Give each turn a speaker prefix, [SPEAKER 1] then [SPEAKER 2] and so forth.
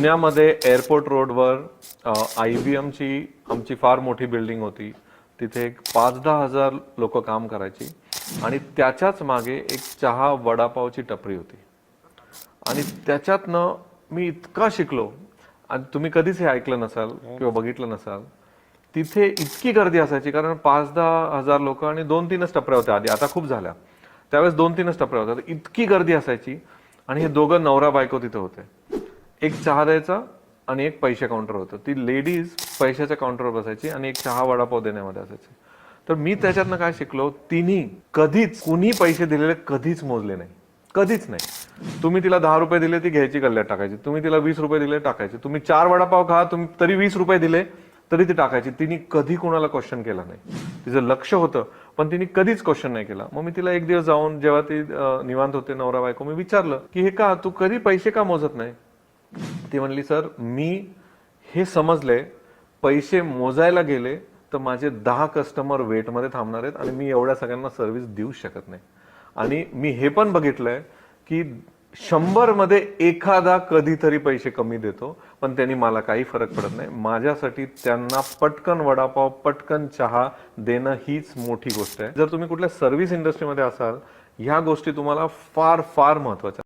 [SPEAKER 1] पुण्यामध्ये एअरपोर्ट रोडवर आय बी एमची आमची फार मोठी बिल्डिंग होती. तिथे एक पाच दहा हजार लोक काम करायची. आणि त्याच्याच मागे एक चहा वडापावची टपरी होती. आणि त्याच्यातनं मी इतका शिकलो. आणि तुम्ही कधीच हे ऐकलं नसाल किंवा बघितलं नसाल. तिथे इतकी गर्दी असायची कारण पाच दहा हजार लोक आणि दोन तीनच टपऱ्या होत्या आधी. आता खूप झाल्या. त्यावेळेस दोन तीनच टपऱ्या होत्या. इतकी गर्दी असायची. आणि हे दोघं नवरा बायको तिथे होते. एक चहा द्यायचा आणि एक पैसे काउंटर होतं. ती लेडीज पैशाच्या काउंटरवर बसायची आणि एक चहा वडापाव देण्यामध्ये असायची. तर मी त्याच्यातनं काय शिकलो? तिन्ही कधीच कुणी पैसे दिलेले कधीच मोजले नाही. कधीच नाही. तुम्ही तिला दहा रुपये दिले ती घ्यायची गल्ल्यात टाकायची. तुम्ही तिला वीस रुपये दिले टाकायचे. तुम्ही चार वडापाव खा तुम्ही तरी वीस रुपये दिले तरी ती टाकायची. तिने कधी कोणाला क्वेश्चन केला नाही. तिचं लक्ष होतं पण तिने कधीच क्वेश्चन नाही केला. मग मी तिला एक दिवस जाऊन जेव्हा ती निवांत होते नवरा बायको मी विचारलं की हे का? तू कधी पैसे का मोजत नाही? ती म्हणली सर मी हे समजले पैसे मोजायला गेले तर माझे दहा कस्टमर वेटमध्ये थांबणार आहेत आणि मी एवढ्या सगळ्यांना सर्व्हिस देऊ शकत नाही. आणि मी हे पण बघितलंय की शंभरमध्ये एखादा कधीतरी पैसे कमी देतो पण त्यांनी मला काही फरक पडत नाही. माझ्यासाठी त्यांना पटकन वडापाव पटकन चहा देणं हीच मोठी गोष्ट आहे. जर तुम्ही कुठल्या सर्व्हिस इंडस्ट्रीमध्ये असाल ह्या गोष्टी तुम्हाला फार फार महत्त्वाच्या